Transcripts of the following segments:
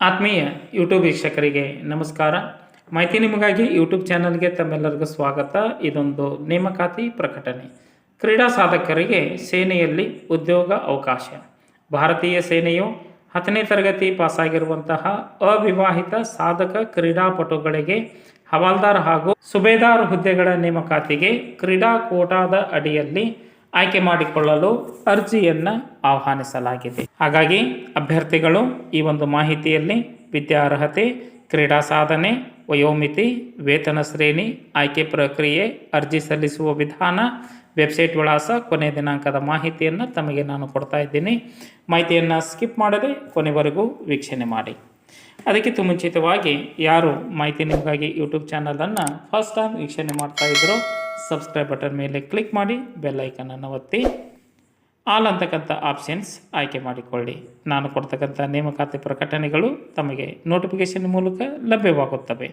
ಆತ್ಮೀಯ ಯೂಟ್ಯೂಬ್ ವೀಕ್ಷಕರಿಗೆ ನಮಸ್ಕಾರ. ಮಾಹಿತಿ ನಿಮಗಾಗಿ ಯೂಟ್ಯೂಬ್ ಚಾನಲ್ಗೆ ತಮ್ಮೆಲ್ಲರಿಗೂ ಸ್ವಾಗತ. ಇದೊಂದು ನೇಮಕಾತಿ ಪ್ರಕಟಣೆ. ಕ್ರೀಡಾ ಸಾಧಕರಿಗೆ ಸೇನೆಯಲ್ಲಿ ಉದ್ಯೋಗ ಅವಕಾಶ. ಭಾರತೀಯ ಸೇನೆಯು ಹತ್ತನೇ ತರಗತಿ ಪಾಸಾಗಿರುವಂತಹ ಅವಿವಾಹಿತ ಸಾಧಕ ಕ್ರೀಡಾಪಟುಗಳಿಗೆ ಹವಾಲ್ದಾರ್ ಹಾಗೂ ಸುಬೇದಾರ್ ಹುದ್ದೆಗಳ ನೇಮಕಾತಿಗೆ ಕ್ರೀಡಾ ಕೋಟಾದ ಅಡಿಯಲ್ಲಿ ಆಯ್ಕೆ ಮಾಡಿಕೊಳ್ಳಲು ಅರ್ಜಿಯನ್ನು ಆಹ್ವಾನಿಸಲಾಗಿದೆ. ಹಾಗಾಗಿ ಅಭ್ಯರ್ಥಿಗಳು ಈ ಒಂದು ಮಾಹಿತಿಯಲ್ಲಿ ವಿದ್ಯಾರ್ಹತೆ, ಕ್ರೀಡಾ ಸಾಧನೆ, ವಯೋಮಿತಿ, ವೇತನ ಶ್ರೇಣಿ, ಆಯ್ಕೆ ಪ್ರಕ್ರಿಯೆ, ಅರ್ಜಿ ಸಲ್ಲಿಸುವ ವಿಧಾನ, ವೆಬ್ಸೈಟ್ ವಿಳಾಸ, ಕೊನೆ ದಿನಾಂಕದ ಮಾಹಿತಿಯನ್ನು ತಮಗೆ ನಾನು ಕೊಡ್ತಾ ಇದ್ದೀನಿ. ಮಾಹಿತಿಯನ್ನು ಸ್ಕಿಪ್ ಮಾಡದೆ ಕೊನೆವರೆಗೂ ವೀಕ್ಷಣೆ ಮಾಡಿ. ಅದಕ್ಕಿಂತ ಮುಂಚಿತವಾಗಿ ಯಾರು ಮಾಹಿತಿ ನಿಮಗಾಗಿ ಯೂಟ್ಯೂಬ್ ಚಾನಲನ್ನು ಫಸ್ಟ್ ಟೈಮ್ ವೀಕ್ಷಣೆ ಮಾಡ್ತಾ ಇದ್ರು ಸಬ್ಸ್ಕ್ರೈಬ್ ಬಟನ್ ಮೇಲೆ ಕ್ಲಿಕ್ ಮಾಡಿ ಬೆಲ್ಲೈಕನನ್ನು ಒತ್ತಿ. ಆಲ್ ಅಂತಕ್ಕಂಥ ಆಪ್ಷನ್ಸ್ ಆಯ್ಕೆ ಮಾಡಿಕೊಳ್ಳಿ. ನಾನು ಕೊಡ್ತಕ್ಕಂಥ ನೇಮಕಾತಿ ಪ್ರಕಟಣೆಗಳು ತಮಗೆ ನೋಟಿಫಿಕೇಷನ್ ಮೂಲಕ ಲಭ್ಯವಾಗುತ್ತವೆ.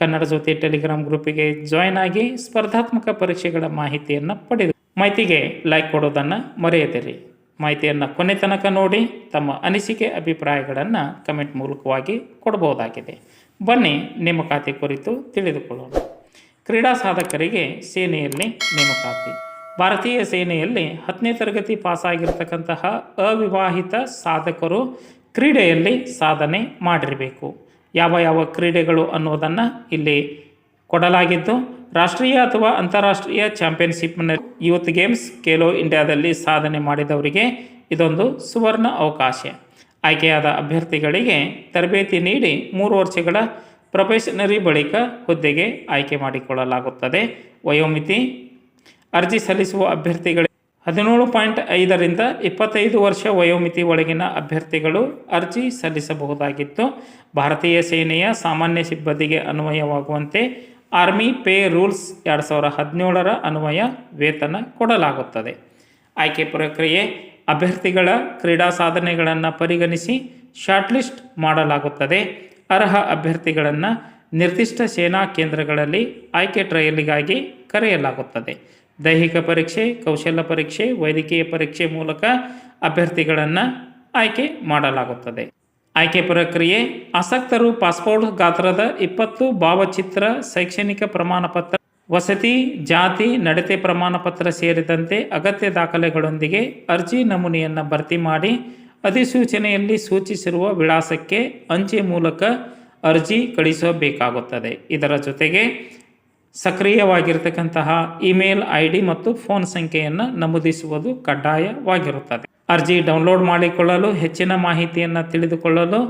ಕನ್ನಡ ಜೊತೆ ಟೆಲಿಗ್ರಾಮ್ ಗ್ರೂಪಿಗೆ ಜಾಯ್ನ್ ಆಗಿ ಸ್ಪರ್ಧಾತ್ಮಕ ಪರೀಕ್ಷೆಗಳ ಮಾಹಿತಿಯನ್ನು ಪಡೆದು ಮಾಹಿತಿಗೆ ಲೈಕ್ ಕೊಡೋದನ್ನು ಮರೆಯದಿರಿ. ಮಾಹಿತಿಯನ್ನು ಕೊನೆ ತನಕ ನೋಡಿ ತಮ್ಮ ಅನಿಸಿಕೆ, ಅಭಿಪ್ರಾಯಗಳನ್ನು ಕಮೆಂಟ್ ಮೂಲಕವಾಗಿ ಕೊಡಬಹುದಾಗಿದೆ. ಬನ್ನಿ ನೇಮಕಾತಿ ಕುರಿತು ತಿಳಿದುಕೊಳ್ಳೋಣ. ಕ್ರೀಡಾ ಸಾಧಕರಿಗೆ ಸೇನೆಯಲ್ಲಿ ನೇಮಕಾತಿ. ಭಾರತೀಯ ಸೇನೆಯಲ್ಲಿ ಹತ್ತನೇ ತರಗತಿ ಪಾಸಾಗಿರ್ತಕ್ಕಂತಹ ಅವಿವಾಹಿತ ಸಾಧಕರು ಕ್ರೀಡೆಯಲ್ಲಿ ಸಾಧನೆ ಮಾಡಿರಬೇಕು. ಯಾವ ಯಾವ ಕ್ರೀಡೆಗಳು ಅನ್ನೋದನ್ನು ಇಲ್ಲಿ ಕೊಡಲಾಗಿದ್ದು, ರಾಷ್ಟ್ರೀಯ ಅಥವಾ ಅಂತಾರಾಷ್ಟ್ರೀಯ ಚಾಂಪಿಯನ್ಶಿಪ್ನಲ್ಲಿ ಯೂತ್ ಗೇಮ್ಸ್ ಖೇಲೋ ಇಂಡಿಯಾದಲ್ಲಿ ಸಾಧನೆ ಮಾಡಿದವರಿಗೆ ಇದೊಂದು ಸುವರ್ಣ ಅವಕಾಶ. ಆಯ್ಕೆಯಾದ ಅಭ್ಯರ್ಥಿಗಳಿಗೆ ತರಬೇತಿ ನೀಡಿ ಮೂರು ವರ್ಷಗಳ ಪ್ರೊಫೆಷನರಿ ಬಳಿಕ ಹುದ್ದೆಗೆ ಆಯ್ಕೆ ಮಾಡಿಕೊಳ್ಳಲಾಗುತ್ತದೆ. ವಯೋಮಿತಿ, ಅರ್ಜಿ ಸಲ್ಲಿಸುವ ಅಭ್ಯರ್ಥಿಗಳಿಗೆ ಹದಿನೇಳು ಪಾಯಿಂಟ್ ಐದರಿಂದ ಇಪ್ಪತ್ತೈದು ವರ್ಷ ವಯೋಮಿತಿ ಒಳಗಿನ ಅಭ್ಯರ್ಥಿಗಳು ಅರ್ಜಿ ಸಲ್ಲಿಸಬಹುದಾಗಿತ್ತು. ಭಾರತೀಯ ಸೇನೆಯ ಸಾಮಾನ್ಯ ಸಿಬ್ಬಂದಿಗೆ ಅನ್ವಯವಾಗುವಂತೆ ಆರ್ಮಿ ಪೇ ರೂಲ್ಸ್ ಎರಡು ಸಾವಿರ ಹದಿನೇಳರ ಅನ್ವಯ ವೇತನ ಕೊಡಲಾಗುತ್ತದೆ. ಆಯ್ಕೆ ಪ್ರಕ್ರಿಯೆ, ಅಭ್ಯರ್ಥಿಗಳ ಕ್ರೀಡಾ ಸಾಧನೆಗಳನ್ನು ಪರಿಗಣಿಸಿ ಶಾರ್ಟ್ಲಿಸ್ಟ್ ಮಾಡಲಾಗುತ್ತದೆ. ಅರ್ಹ ಅಭ್ಯರ್ಥಿಗಳನ್ನು ನಿರ್ದಿಷ್ಟ ಸೇನಾ ಕೇಂದ್ರಗಳಲ್ಲಿ ಆಯ್ಕೆ ಟ್ರಯಲಿಗಾಗಿ ಕರೆಯಲಾಗುತ್ತದೆ. ದೈಹಿಕ ಪರೀಕ್ಷೆ, ಕೌಶಲ್ಯ ಪರೀಕ್ಷೆ, ವೈದ್ಯಕೀಯ ಪರೀಕ್ಷೆ ಮೂಲಕ ಅಭ್ಯರ್ಥಿಗಳನ್ನು ಆಯ್ಕೆ ಮಾಡಲಾಗುತ್ತದೆ. ಆಯ್ಕೆ ಪ್ರಕ್ರಿಯೆ ಆಸಕ್ತರು ಪಾಸ್ಪೋರ್ಟ್ ಗಾತ್ರದ ಇಪ್ಪತ್ತು ಭಾವಚಿತ್ರ, ಶೈಕ್ಷಣಿಕ ಪ್ರಮಾಣಪತ್ರ, ವಸತಿ, ಜಾತಿ, ನಡತೆ ಪ್ರಮಾಣಪತ್ರ ಸೇರಿದಂತೆ ಅಗತ್ಯ ದಾಖಲೆಗಳೊಂದಿಗೆ ಅರ್ಜಿ ನಮೂನೆಯನ್ನು ಭರ್ತಿ ಮಾಡಿ ಅಧಿಸೂಚನೆಯಲ್ಲಿ ಸೂಚಿಸಿರುವ ವಿಳಾಸಕ್ಕೆ ಅಂಚೆ ಮೂಲಕ ಅರ್ಜಿ ಕಳಿಸಬೇಕಾಗುತ್ತದೆ. ಇದರ ಜೊತೆಗೆ ಸಕ್ರಿಯವಾಗಿರತಕ್ಕಂತಹ ಇಮೇಲ್ ಐ ಡಿ ಮತ್ತು ಫೋನ್ ಸಂಖ್ಯೆಯನ್ನು ನಮೂದಿಸುವುದು ಕಡ್ಡಾಯವಾಗಿರುತ್ತದೆ. ಅರ್ಜಿ ಡೌನ್ಲೋಡ್ ಮಾಡಿಕೊಳ್ಳಲು ಹೆಚ್ಚಿನ ಮಾಹಿತಿಯನ್ನು ತಿಳಿದುಕೊಳ್ಳಲು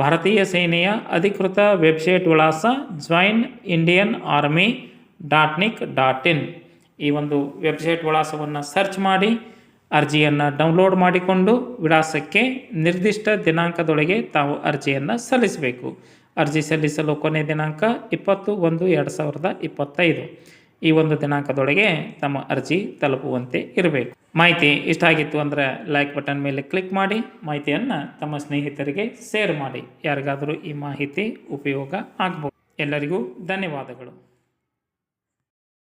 ಭಾರತೀಯ ಸೇನೆಯ ಅಧಿಕೃತ ವೆಬ್ಸೈಟ್ ವಿಳಾಸ join Indian army dot nic dot in ಈ ಒಂದು ವೆಬ್ಸೈಟ್ ವಿಳಾಸವನ್ನು ಸರ್ಚ್ ಮಾಡಿ ಅರ್ಜಿಯನ್ನು ಡೌನ್ಲೋಡ್ ಮಾಡಿಕೊಂಡು ವಿಳಾಸಕ್ಕೆ ನಿರ್ದಿಷ್ಟ ದಿನಾಂಕದೊಳಗೆ ತಾವು ಅರ್ಜಿಯನ್ನು ಸಲ್ಲಿಸಬೇಕು. ಅರ್ಜಿ ಸಲ್ಲಿಸಲು ಕೊನೆ ದಿನಾಂಕ ಇಪ್ಪತ್ತು ಒಂದು ಎರಡು ಸಾವಿರದ ಇಪ್ಪತ್ತೈದು. ಈ ಒಂದು ದಿನಾಂಕದೊಳಗೆ ತಮ್ಮ ಅರ್ಜಿ ತಲುಪುವಂತೆ ಇರಬೇಕು. ಮಾಹಿತಿ ಇಷ್ಟ ಆಗಿತ್ತು ಅಂದರೆ ಲೈಕ್ ಬಟನ್ ಮೇಲೆ ಕ್ಲಿಕ್ ಮಾಡಿ, ಮಾಹಿತಿಯನ್ನು ತಮ್ಮ ಸ್ನೇಹಿತರಿಗೆ ಶೇರ್ ಮಾಡಿ. ಯಾರಿಗಾದರೂ ಈ ಮಾಹಿತಿ ಉಪಯೋಗ ಆಗ್ಬೋದು. ಎಲ್ಲರಿಗೂ ಧನ್ಯವಾದಗಳು.